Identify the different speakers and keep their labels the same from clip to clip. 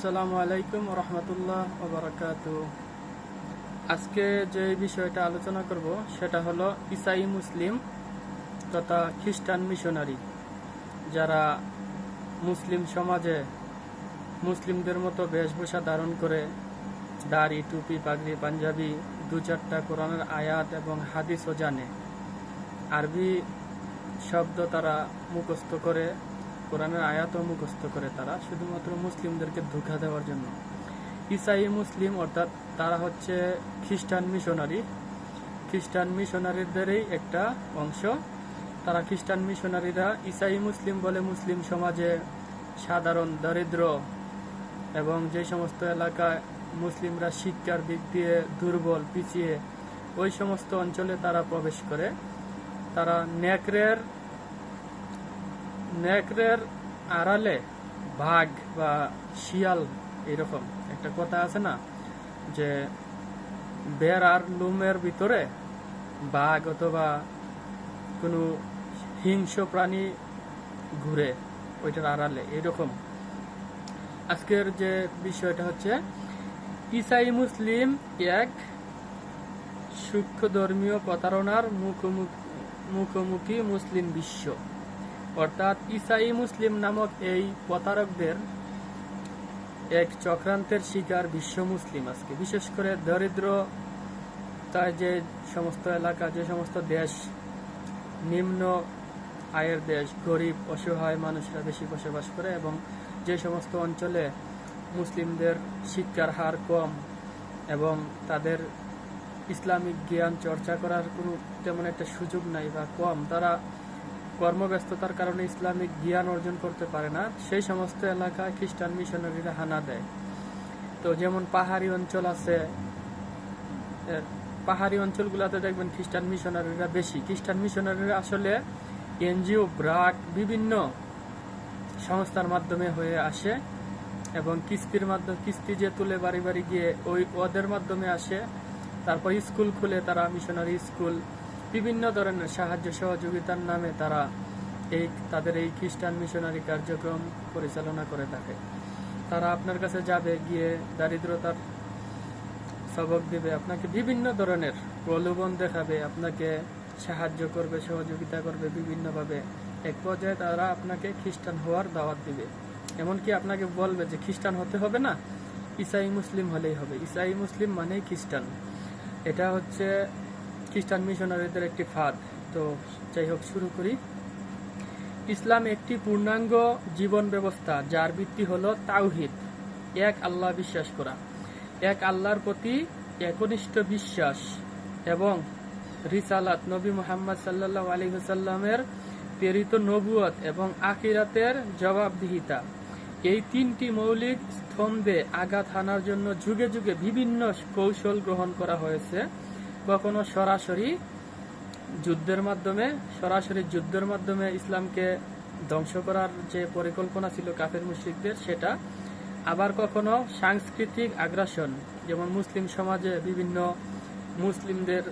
Speaker 1: আসসালামু আলাইকুম রহমতুল্লাহ ওবরাকাত আজকে যে বিষয়টা আলোচনা করব সেটা হলো ইসাই মুসলিম তথা খ্রিস্টান মিশনারি। যারা মুসলিম সমাজে মুসলিমদের মতো বেশভূষা ধারণ করে দাড়ি, টুপি, পাগড়ি, পাঞ্জাবি, দু চারটা কোরআনের আয়াত এবং হাদিসও জানে। আরবি শব্দ তারা মুখস্থ করে কোরআনের আয়াতও মুখস্থ করে তারা, শুধুমাত্র মুসলিমদেরকে ধোঁকা দেওয়ার জন্য। ইসাই মুসলিম অর্থাৎ তারা হচ্ছে খ্রিস্টান মিশনারি। খ্রিস্টান মিশনারিদেরই একটা অংশ। তারা খ্রিস্টান মিশনারিরা ইসাই মুসলিম বলে মুসলিম সমাজে সাধারণ দরিদ্র এবং যে সমস্ত এলাকায় মুসলিমরা শিক্ষার দিক দিয়ে দুর্বল, পিছিয়ে ওই সমস্ত অঞ্চলে তারা প্রবেশ করে। তারা নেকড়ের নেকড়ের আড়ালে বাঘ বা শিয়াল এরকম। একটা কথা আছে না, যে বের আর লুমের ভিতরে বাঘ অথবা কোনো হিংস্র প্রাণী ঘুরে ওইটার আড়ালে, এরকম। আজকের যে বিষয়টা হচ্ছে, ইসাই মুসলিম এক সূক্ষ্ম ধর্মীয় প্রতারণার মুখোমুখি মুখোমুখি মুসলিম বিশ্ব। অর্থাৎ ইসাই মুসলিম নামক এই প্রতারকদের এক চক্রান্তের শিকার বিশ্ব মুসলিম আজকে। বিশেষ করে দরিদ্র তাই যে সমস্ত এলাকা, যে সমস্ত দেশ, নিম্ন আয়ের দেশ, গরিব, অসহায় মানুষরা বেশি বসবাস করে এবং যে সমস্ত অঞ্চলে মুসলিমদের শিক্ষার হার কম এবং তাদের ইসলামিক জ্ঞান চর্চা করার কোনো তেমন একটা সুযোগ নাই বা কম, তারা কর্মব্যস্ততার কারণে ইসলামিক জ্ঞান অর্জন করতে পারে না, সেই সমস্ত এলাকায় খ্রিস্টান মিশনারিরা হানা দেয়। তো যেমন পাহাড়ি অঞ্চল আছে পাহাড়ি অঞ্চলগুলোতে দেখবেন খ্রিস্টান মিশনারিরা বেশি। খ্রিস্টান মিশনারিরা আসলে এনজিও, ব্রাক, বিভিন্ন সংস্থার মাধ্যমে হয়ে আসে এবং কিস্তির মাধ্যমে, কিস্তি যে তুলে বাড়ি বাড়ি গিয়ে ওই ওদের মাধ্যমে আসে। তারপর স্কুল খুলে তারা মিশনারি স্কুল বিভিন্ন ধরনের সাহায্য সহযোগিতার নামে তারা এই, তাদের এই খ্রিস্টান মিশনারি কার্যক্রম পরিচালনা করে থাকে। তারা আপনার কাছে যাবে, গিয়ে দারিদ্রতার সবক দিবে, আপনাকে বিভিন্ন ধরনের প্রলোভন দেখাবে, আপনাকে সাহায্য করবে, সহযোগিতা করবে, বিভিন্নভাবে। এক পর্যায়ে তারা আপনাকে খ্রিস্টান হওয়ার দাওয়াত দিবে। এমনকি আপনাকে বলবে যে, খ্রিস্টান হতে হবে না, ইসাই মুসলিম হলেই হবে। ইসাই মুসলিম মানেই খ্রিস্টান। এটা হচ্ছে খ্রিস্টান মিশনারিদের একটি ফাঁদ। তো যাই হোক, শুরু করি। ইসলাম একটি পূর্ণাঙ্গ জীবন ব্যবস্থা, যার ভিত্তি হল তাওহিদ। এক আল্লাহ বিশ্বাস করা। এক আল্লাহর প্রতি একনিষ্ঠ বিশ্বাস এবং রিসালাত। নবী মোহাম্মদ সাল্লাহ আলী হুসাল্লামের প্রেরিত নবুয়ত এবং আখিরাতের জবাবদিহিতা। এই তিনটি মৌলিক স্তম্ভে আঘাত হানার জন্য যুগে যুগে বিভিন্ন কৌশল গ্রহণ করা হয়েছে। কখনো সরাসরি যুদ্ধের মাধ্যমে, সরাসরি যুদ্ধের মাধ্যমে ইসলামকে ধ্বংস করার যে পরিকল্পনা ছিল কাফের মুশ্রিকদের, সেটা আবার কখনো সাংস্কৃতিক আগ্রাসন, যেমন মুসলিম সমাজে বিভিন্ন মুসলিমদের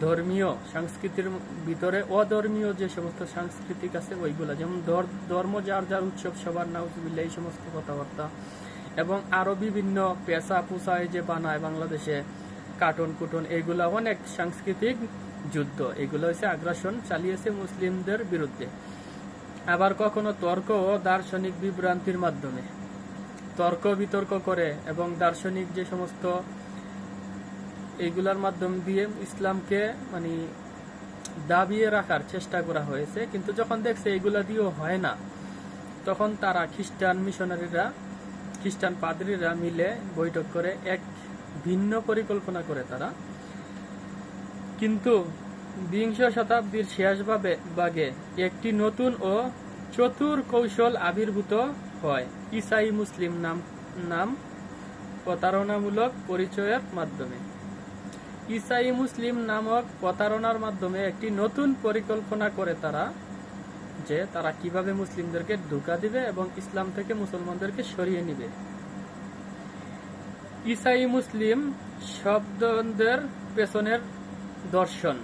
Speaker 1: ধর্মীয় সংস্কৃতির ভিতরে অধর্মীয় যে সমস্ত সাংস্কৃতিক আছে ওইগুলা, যেমন ধর- ধর্ম যার যার উৎসব, সবার নাউজুবিল্লা এই সমস্ত কথাবার্তা। এবং আরও বিভিন্ন পেশা পোষায় যে বানায় বাংলাদেশে কার্টুন কুটুন এগুলা অনেক সাংস্কৃতিক যুদ্ধ। এগুলো হচ্ছে আগ্রাসন, চালিয়েছে মুসলিমদের বিরুদ্ধে। আবার কখনো তর্ক ও দার্শনিক বিভ্রান্তির মাধ্যমে। তর্ক, বিতর্ক করে এবং দার্শনিক যে সমস্ত এইগুলার মাধ্যম দিয়ে ইসলামকে মানে দাবিয়ে রাখার চেষ্টা করা হয়েছে, কিন্তু যখন দেখছে এগুলা দিয়েও হয় না, তখন তারা খ্রিস্টান মিশনারিরা, খ্রিস্টান পাদ্রীরা মিলে বৈঠক করে এক ভিন্ন পরিকল্পনা করে তারা। কিন্তু বিংশ শতাব্দীর শেষ বাগে একটি নতুন ও চতুর কৌশল আবির্ভূত হয়। ইসাই মুসলিম নাম নাম প্রতারণামূলক পরিচয়ের মাধ্যমে। ইসাই মুসলিম নামক প্রতারণার মাধ্যমে একটি নতুন পরিকল্পনা করে তারা, যে তারা কীভাবে মুসলিমদেরকে ধোকা দিবে এবং ইসলাম থেকে মুসলমানদেরকে সরিয়ে নিবে। ইসাই মুসলিম শব্দদের পেছনের দর্শন।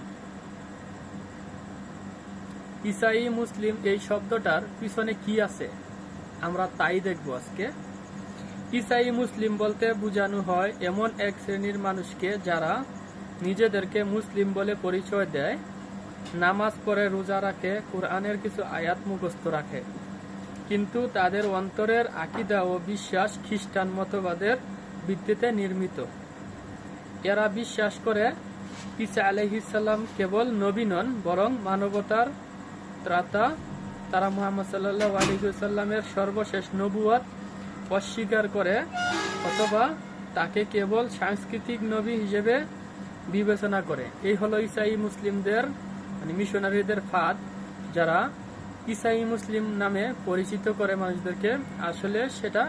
Speaker 1: ইসাই মুসলিম এই শব্দটার পিছনে কি আছে? আমরা তাই দেখব আজকে। ইসাই মুসলিম বলতে বোঝানো হয় এমন এক শ্রেণির মানুষকে যারা নিজেদেরকে মুসলিম বলে পরিচয় দেয়, নামাজ পড়ে রোজা রাখে, কোরআনের কিছু আয়াত মুখস্থ রাখে। কিন্তু তাদের অন্তরের আকিদা ও বিশ্বাস খ্রিস্টান মতবাদের ভিত্তিতে নির্মিত। এরা বিশ্বাস করে ঈসা আলহিসাল্লাম কেবল নবী নন, বরং মানবতার ত্রাতা। তারা মোহাম্মদ সাল্লাহ আলহিসাল্লামের সর্বশেষ নবুয়াত অস্বীকার করে, অথবা তাকে কেবল সাংস্কৃতিক নবী হিসেবে বিবেচনা করে। এই হলো ইসাই মুসলিমদের মানে মিশনারিদের ফাঁদ, যারা ইসাই মুসলিম নামে পরিচিত করে মানুষদেরকে। আসলে সেটা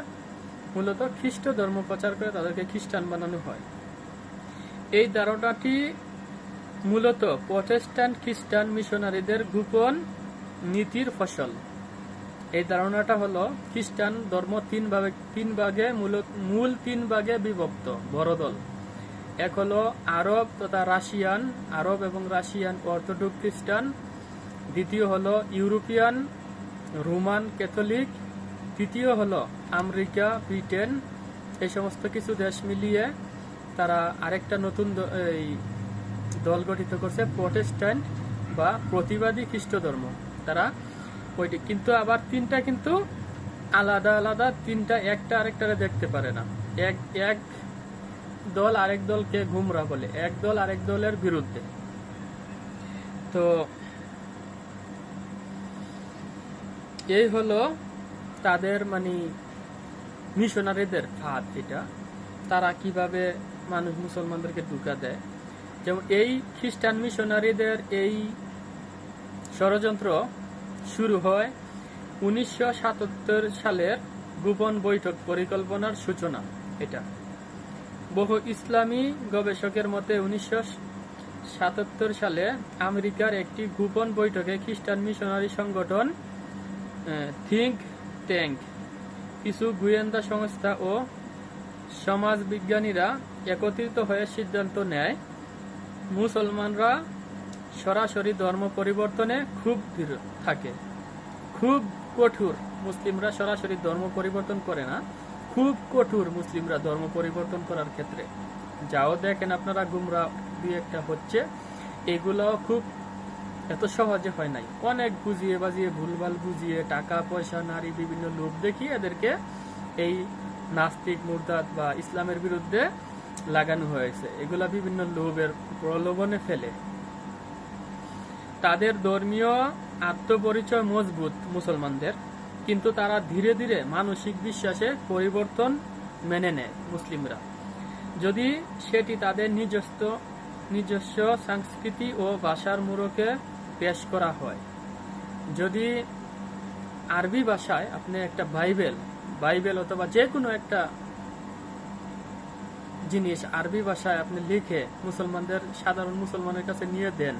Speaker 1: মূলত খ্রিস্ট ধর্ম প্রচার করে তাদেরকে খ্রিস্টান বানানো হয়। এই ধারণাটি মূলত প্রটেস্ট্যান্ট খ্রিস্টান মিশনারিদের গোপন নীতির ফসল। এই ধারণাটা হলো খ্রিস্টান ধর্ম তিন ভাগে তিন ভাগে মূল তিন ভাগে বিভক্ত, বড় দল। এক হলো আরব তথা রাশিয়ান, আরব এবং রাশিয়ান অর্থোডক্স খ্রিস্টান। দ্বিতীয় হলো ইউরোপিয়ান, রোমান ক্যাথলিক তৃতীয় হলো আমেরিকা, ব্রিটেন, এই সমস্ত কিছু দেশ মিলিয়ে তারা আরেকটা নতুন এই দল গঠিত করছে, প্রটেস্ট্যান্ট বা প্রতিবাদী খ্রিস্ট ধর্ম তারা ওইটি কিন্তু আবার তিনটা কিন্তু আলাদা আলাদা, তিনটা একটা আরেকটারে দেখতে পারে না। এক এক দল আরেক দলকে ঘুমরা বলে, এক দল আরেক দলের বিরুদ্ধে। তো এই হলো তাদের মানে মিশনারিদের ফাঁদ এটা। তারা কীভাবে মানুষ মুসলমানদেরকে ঢুকা দেয়। যেমন এই খ্রিস্টান মিশনারিদের এই ষড়যন্ত্র শুরু হয় উনিশশো সাতাত্তর সালের গোপন বৈঠক পরিকল্পনার সূচনা এটা। বহু ইসলামী গবেষকের মতে উনিশশো সাতাত্তর সালে আমেরিকার একটি গোপন বৈঠকে খ্রিস্টান মিশনারি সংগঠন থিঙ্ক ট্যাঙ্ক। কিছু গোয়েন্দা সংস্থা ও সমাজ বিজ্ঞানীরা একত্রিত হয়ে সিদ্ধান্ত নেয়, মুসলমানরা সরাসরি ধর্ম পরিবর্তনে খুব থাকে। খুব কঠোর মুসলিমরা সরাসরি ধর্ম পরিবর্তন করে না। খুব কঠোর মুসলিমরা ধর্ম পরিবর্তন করার ক্ষেত্রে। যাও দেখেন আপনারা গুমরা দুই একটা হচ্ছে। এগুলো খুব এত সহজে হয় নাই। অনেক বুঝিয়ে বাজিয়ে, ভুলভাল বুঝিয়ে, টাকা, পয়সা, নারী, বিভিন্ন লোভ দেখিয়ে এদেরকে এই নাস্তিক, মুরদাদ বা ইসলামের বিরুদ্ধে লাগানো হয়েছে। এগুলা বিভিন্ন লোভের প্রলোভনে ফেলে। তাদের ধর্মীয় আত্মপরিচয় মজবুত মুসলমানদের, কিন্তু তারা ধীরে ধীরে মানসিক বিশ্বাসে পরিবর্তন মেনে নেয় মুসলিমরা। যদি সেটি তাদের নিজস্ব নিজস্ব সংস্কৃতি ও ভাষার মোড়কে পেশ করা হয়। যদি আরবি ভাষায় আপনি একটা বাইবেল বাইবেল অথবা যে কোনো একটা জিনিস আরবি ভাষায় আপনি লিখে মুসলমানদের, সাধারণ মুসলমানের কাছে নিয়ে দেন,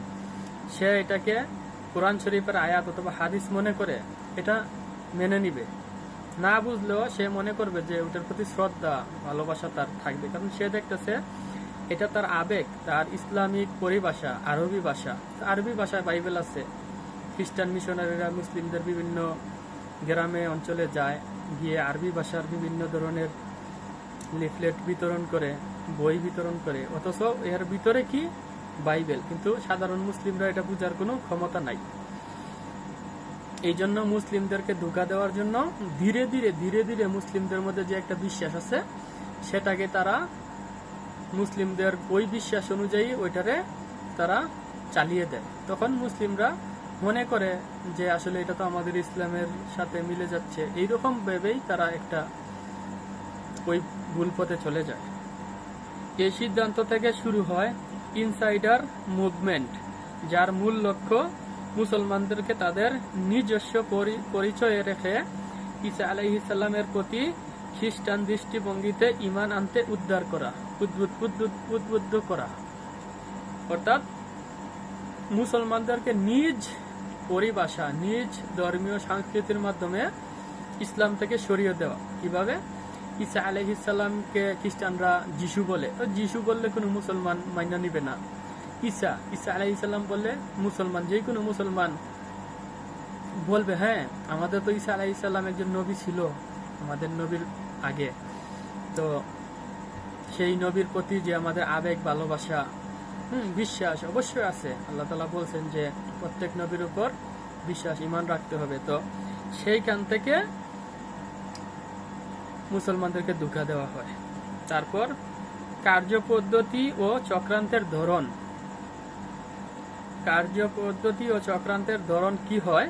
Speaker 1: সে এটাকে কোরআন শরীফের আয়াত অথবা হাদিস মনে করে, এটা মেনে নিবে। না বুঝলেও সে মনে করবে যে ওটার প্রতি শ্রদ্ধা, ভালোবাসা তার থাকবে। কারণ সে দেখতেছে এটা তার আবেগ, তার ইসলামিক পরিভাষা, আরবি ভাষা। আরবি ভাষায় বাইবেল আছে। খ্রিস্টান মিশনারিরা মুসলিমদের বিভিন্ন গ্রামে, অঞ্চলে যায়, গিয়ে আরবি ভাষার বিভিন্ন ধরনের লিফলেট বিতরণ করে, বই বিতরণ করে। অথচ এর ভিতরে কি? বাইবেল। কিন্তু সাধারণ মুসলিমরা এটা বুঝার কোনো ক্ষমতা নাই। এই জন্য মুসলিমদেরকে ধোকা দেওয়ার জন্য ধীরে ধীরে ধীরে ধীরে মুসলিমদের মধ্যে যে একটা বিশ্বাস আছে, সেটাকে তারা মুসলিমদের ওই বিশ্বাস অনুযায়ী ওইটারে তারা চালিয়ে দেয়। তখন মুসলিমরা মনে করে যে আসলে এটা তো আমাদের ইসলামের সাথে মিলে যাচ্ছে। এইরকম ভেবেই তারা একটা ওই ভুল পথে চলে যায়। এই সিদ্ধান্ত থেকে শুরু হয় ইনসাইডার মুভমেন্ট, যার মূল লক্ষ্য মুসলমানদেরকে তাদের নিজস্ব পরি- পরিচয়ে রেখে ঈসা আলাইহিসাল্লামের প্রতি খ্রিস্টান দৃষ্টিভঙ্গিতে ইমান আনতে উদ্ধার করা। উদ্বুদ্ধ করা। অর্থাৎ মুসলমানদেরকে নিজ পরিভাষা, নিজ ধর্মীয় সংস্কৃতির মাধ্যমে ইসলাম থেকে সরিয়ে দেওয়া। কীভাবে? ঈসা আলহিসাল্লামকে খ্রিস্টানরা যিশু বলে। তো যিশু বললে কোনো মুসলমান মান্য নিবে না। ঈসা ঈসা আলাইসাল্লাম বললে মুসলমান, যে কোনো মুসলমান বলবে হ্যাঁ আমাদের তো ঈসা আলাইসাল্লাম একজন নবী ছিল, আমাদের নবীর আগে। তো সেই নবীর প্রতি যে আমাদের আবেগ, ভালোবাসা, হুম, বিশ্বাস অবশ্যই আছে। আল্লাহ তালা বলছেন যে প্রত্যেক নবীর উপর বিশ্বাস ইমান রাখতে হবে। তো সেইখান থেকে মুসলমানদেরকে ধোকা দেওয়া হয়। তারপর কার্যপদ্ধতি ও চক্রান্তের ধরন। কার্যপদ্ধতি ও চক্রান্তের ধরন কি হয়,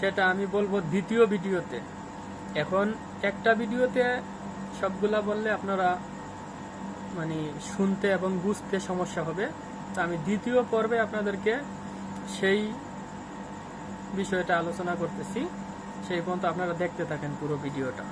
Speaker 1: সেটা আমি বলব দ্বিতীয় ভিডিওতে। এখন একটা ভিডিওতে সবগুলা বললে আপনারা মানে শুনতে এবং বুঝতে সমস্যা হবে। তো আমি দ্বিতীয় পর্বে আপনাদেরকে সেই বিষয়টা আলোচনা করতেছি। সেই পর্যন্ত আপনারা দেখতে থাকেন পুরো ভিডিওটা।